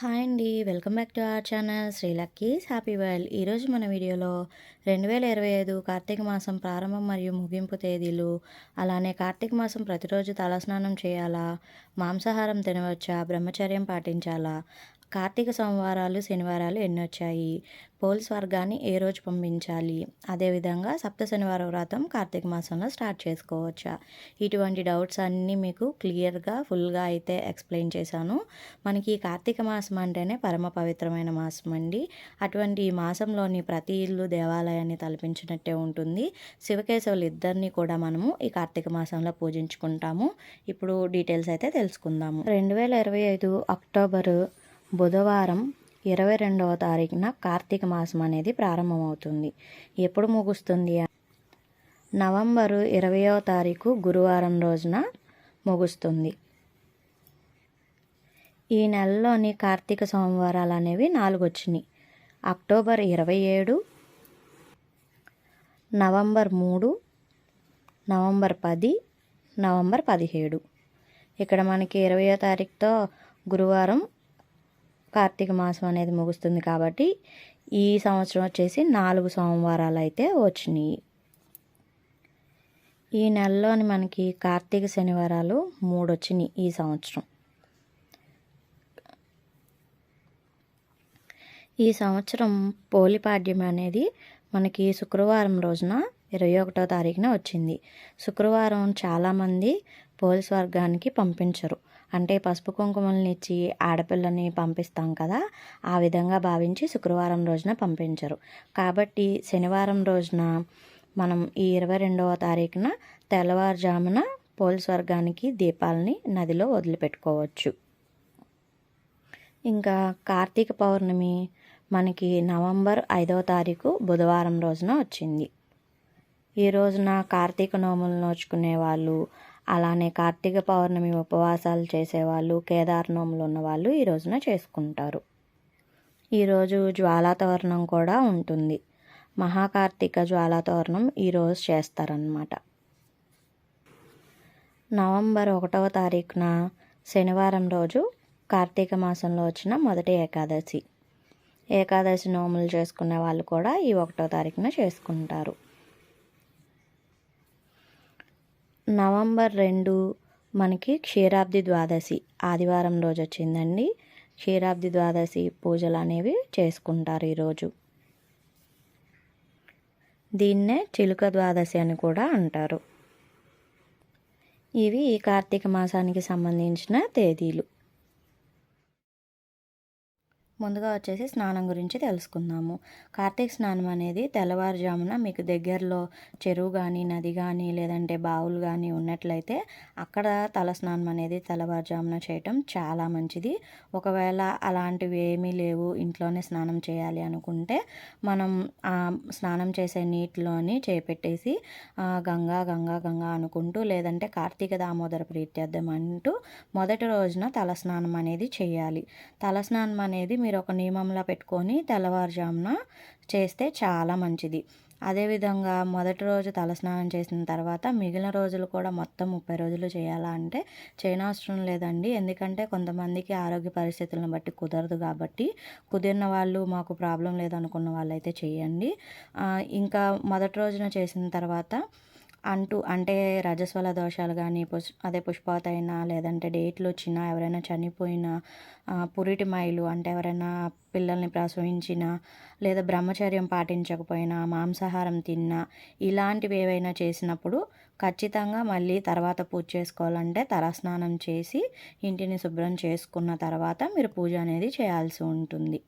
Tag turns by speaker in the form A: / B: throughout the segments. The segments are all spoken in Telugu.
A: హాయ్ అండి. Welcome back to our channel Sri Luckys happy world. ఈరోజు మన వీడియోలో రెండు వేల ఇరవై ఐదు కార్తీక మాసం ప్రారంభం మరియు ముగింపు తేదీలు అలానే కార్తీక మాసం ప్రతిరోజు తలస్నానం చేయాలా మాంసాహారం తినవచ్చా బ్రహ్మచర్యం పాటించాలా కార్తీక సోమవారాలు శనివారాలు ఎన్ని వచ్చాయి పోల్స్ వర్గాన్ని ఏ రోజు పంపించాలి? అదేవిధంగా సప్త శనివారం వ్రతం కార్తీక మాసంలో స్టార్ట్ చేసుకోవచ్చా? ఇటువంటి డౌట్స్ అన్నీ మీకు క్లియర్గా ఫుల్గా అయితే ఎక్స్ప్లెయిన్ చేశాను. మనకి ఈ కార్తీక మాసం అంటేనే పరమ పవిత్రమైన మాసం అండి. అటువంటి ఈ మాసంలోని ప్రతి ఇల్లు దేవాలయాన్ని తలపించినట్టే ఉంటుంది. శివకేశవులు ఇద్దరిని కూడా మనము ఈ కార్తీక మాసంలో పూజించుకుంటాము. ఇప్పుడు డీటెయిల్స్ అయితే తెలుసుకుందాము. రెండు వేల ఇరవై ఐదు అక్టోబరు బుధవారం ఇరవై రెండవ తారీఖున కార్తీక మాసం అనేది ప్రారంభమవుతుంది. ఎప్పుడు ముగుస్తుంది? నవంబరు ఇరవయో తారీఖు గురువారం రోజున ముగుస్తుంది. ఈ నెలలోని కార్తీక సోమవారాలు అనేవి నాలుగు వచ్చినాయి అక్టోబర్ ఇరవై ఏడు నవంబర్ మూడు నవంబర్ పది నవంబర్ పదిహేడు. ఇక్కడ మనకి ఇరవయో తారీఖుతో గురువారం కార్తీక మాసం అనేది ముగుస్తుంది కాబట్టి ఈ సంవత్సరం వచ్చేసి నాలుగు సోమవారాలు అయితే వచ్చినాయి. ఈ నెలలోని మనకి కార్తీక శనివారాలు మూడు వచ్చినాయి ఈ సంవత్సరం. ఈ సంవత్సరం పోలిపాడ్యం అనేది మనకి శుక్రవారం రోజున ఇరవై ఒకటో తారీఖున వచ్చింది. శుక్రవారం చాలామంది పోలీస్ వర్గానికి పంపించరు. అంటే పసుపు కుంకుమల్ని ఇచ్చి ఆడపిల్లని పంపిస్తాం కదా ఆ విధంగా భావించి శుక్రవారం రోజున పంపించరు. కాబట్టి శనివారం రోజున మనం ఈ ఇరవై రెండవ తారీఖున తెల్లవారుజామున పోలీస్ వర్గానికి దీపాలని నదిలో వదిలిపెట్టుకోవచ్చు. ఇంకా కార్తీక పౌర్ణమి మనకి నవంబర్ ఐదవ తారీఖు బుధవారం రోజున వచ్చింది. ఈ రోజున కార్తీక నోములు నోచుకునే వాళ్ళు అలానే కార్తీక పౌర్ణమి ఉపవాసాలు చేసేవాళ్ళు కేదార్ నోములు ఉన్నవాళ్ళు ఈ రోజున చేసుకుంటారు. ఈరోజు జ్వాలాతోరణం కూడా ఉంటుంది. మహాకార్తీక జ్వాలాతోరణం ఈరోజు చేస్తారనమాట నవంబర్ ఒకటవ తారీఖున శనివారం రోజు కార్తీక మాసంలో వచ్చిన మొదటి ఏకాదశి. ఏకాదశి నోములు చేసుకునే వాళ్ళు కూడా ఈ ఒకటో తారీఖున చేసుకుంటారు. నవంబర్ రెండు మనకి క్షీరాబ్ది ద్వాదశి ఆదివారం రోజు వచ్చిందండి. క్షీరాబ్ది ద్వాదశి పూజలు అనేవి చేసుకుంటారు ఈరోజు. దీన్నే చిలుక ద్వాదశి అని కూడా అంటారు. ఇవి ఈ కార్తీక మాసానికి సంబంధించిన తేదీలు. ముందుగా వచ్చేసి స్నానం గురించి తెలుసుకుందాము. కార్తీక స్నానం అనేది తెల్లవారుజామున మీకు దగ్గరలో చెరువు కానీ నది కానీ లేదంటే బావులు కానీ ఉన్నట్లయితే అక్కడ తల స్నానం అనేది తెల్లవారుజామున చేయటం చాలా మంచిది. ఒకవేళ అలాంటివి ఏమీ లేవు ఇంట్లోనే స్నానం చేయాలి అనుకుంటే మనం స్నానం చేసే నీటిలోని చేపెట్టేసి గంగా గంగా గంగా అనుకుంటూ లేదంటే కార్తీక దామోదర ప్రీత్యర్థం అంటూ మొదటి రోజున తల స్నానం అనేది చేయాలి. తల స్నానం అనేది మీరు మీరు ఒక నియమంలో పెట్టుకొని తెల్లవారుజామున చేస్తే చాలా మంచిది. అదేవిధంగా మొదటి రోజు తలస్నానం చేసిన తర్వాత మిగిలిన రోజులు కూడా మొత్తం ముప్పై రోజులు చేయాలా అంటే చేయనవసరం లేదండి. ఎందుకంటే కొంతమందికి ఆరోగ్య పరిస్థితులను బట్టి కుదరదు కాబట్టి కుదిరిన వాళ్ళు మాకు ప్రాబ్లం లేదనుకున్న వాళ్ళైతే చేయండి. ఇంకా మొదటి రోజున చేసిన తర్వాత అంటూ అంటే రజస్వల దోషాలు కానీ పుష్ అదే పుష్పావతి అయినా లేదంటే డేట్లు వచ్చినా ఎవరైనా చనిపోయినా పురిటి మైలు అంటే ఎవరైనా పిల్లల్ని ప్రసవించిన లేదా బ్రహ్మచర్యం పాటించకపోయినా మాంసాహారం తిన్నా ఇలాంటివి ఏవైనా చేసినప్పుడు ఖచ్చితంగా మళ్ళీ తర్వాత పూజ చేసుకోవాలంటే తలస్నానం చేసి ఇంటిని శుభ్రం చేసుకున్న తర్వాత మీరు పూజ అనేది చేయాల్సి ఉంటుంది.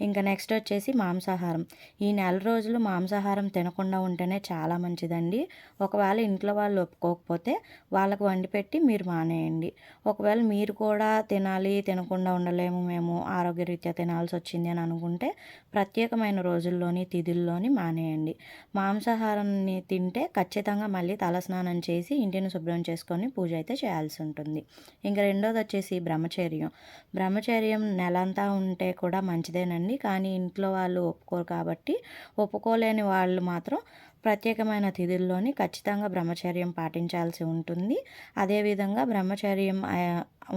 A: ఇంకా నెక్స్ట్ వచ్చేసి మాంసాహారం. ఈ నెల రోజులు మాంసాహారం తినకుండా ఉంటేనే చాలా మంచిదండి. ఒకవేళ ఇంట్లో వాళ్ళు ఒప్పుకోకపోతే వాళ్ళకు వండి పెట్టి మీరు మానేయండి. ఒకవేళ మీరు కూడా తినాలి తినకుండా ఉండలేము మేము ఆరోగ్యరీత్యా తినాల్సి వచ్చింది అని అనుకుంటే ప్రత్యేకమైన రోజుల్లోని తిథుల్లోని మానేయండి. మాంసాహారాన్ని తింటే ఖచ్చితంగా మళ్ళీ తలస్నానం చేసి ఇంటిని శుభ్రం చేసుకొని పూజ అయితే చేయాల్సి ఉంటుంది. ఇంకా రెండోది వచ్చేసి బ్రహ్మచర్యం. బ్రహ్మచర్యం నెలంతా ఉంటే కూడా మంచిదేనండి. కానీ ఇంట్లో వాళ్ళు ఒప్పుకోరు కాబట్టి ఒప్పుకోలేని వాళ్ళు మాత్రం ప్రత్యేకమైన తిథుల్లోని ఖచ్చితంగా బ్రహ్మచర్యం పాటించాల్సి ఉంటుంది. అదేవిధంగా బ్రహ్మచర్యం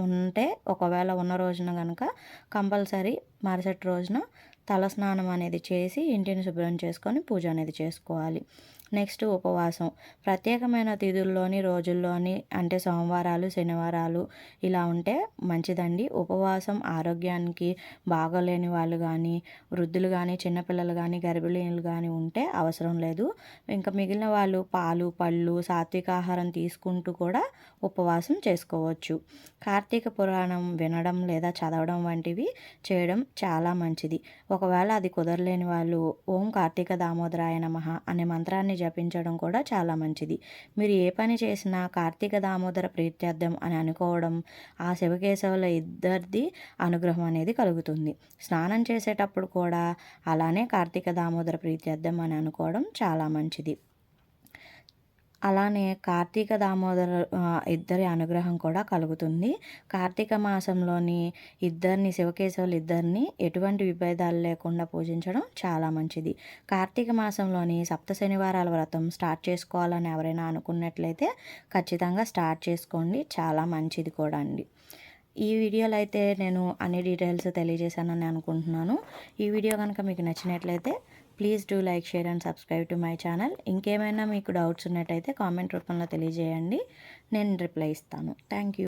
A: ఉంటే ఒకవేళ ఉన్న రోజున కనుక కంపల్సరీ మరుసటి రోజున తలస్నానం అనేది చేసి ఇంటిని శుభ్రం చేసుకొని పూజ అనేది చేసుకోవాలి. నెక్స్ట్ ఉపవాసం. ప్రత్యేకమైన తిథుల్లోని రోజుల్లోని అంటే సోమవారాలు శనివారాలు ఇలా ఉంటే మంచిదండి. ఉపవాసం ఆరోగ్యానికి బాగోలేని వాళ్ళు కానీ వృద్ధులు కానీ చిన్నపిల్లలు కానీ గర్భిణీలు కానీ ఉంటే అవసరం లేదు. ఇంకా మిగిలిన వాళ్ళు పాలు పళ్ళు సాత్విక ఆహారం తీసుకుంటూ కూడా ఉపవాసం చేసుకోవచ్చు. కార్తీక పురాణం వినడం లేదా చదవడం వంటివి చేయడం చాలా మంచిది. ఒకవేళ అది కుదరలేని వాళ్ళు ఓం కార్తీక దామోదరాయ నమః అనే మంత్రాన్ని జపించడం కూడా చాలా మంచిది. మీరు ఏ పని చేసినా కార్తీక దామోదర ప్రీత్యర్థం అని అనుకోవడం ఆ శివకేశవుల ఇద్దరిది అనుగ్రహం అనేది కలుగుతుంది. స్నానం చేసేటప్పుడు కూడా అలానే కార్తీక దామోదర ప్రీత్యర్థం అని అనుకోవడం చాలా మంచిది. అలానే కార్తీక దామోదర ఇద్దరి అనుగ్రహం కూడా కలుగుతుంది. కార్తీక మాసంలోని ఇద్దరిని శివకేశవులు ఇద్దరిని ఎటువంటి విభేదాలు లేకుండా పూజించడం చాలా మంచిది. కార్తీక మాసంలోని సప్త శనివారాల వ్రతం స్టార్ట్ చేసుకోవాలని ఎవరైనా అనుకున్నట్లయితే ఖచ్చితంగా స్టార్ట్ చేసుకోండి. చాలా మంచిది కూడా అండి. ఈ వీడియోలో అయితే నేను అన్ని డీటెయిల్స్ తెలియజేశానని అనుకుంటున్నాను. ఈ వీడియో కనుక మీకు నచ్చినట్లయితే please do like share and subscribe to my channel. ఇంకేమైనా మీకు డౌట్స్ ఉన్నట్టయితే కామెంట్ రూపంలో తెలియజేయండి. నేను రిప్లై ఇస్తాను. Thank you.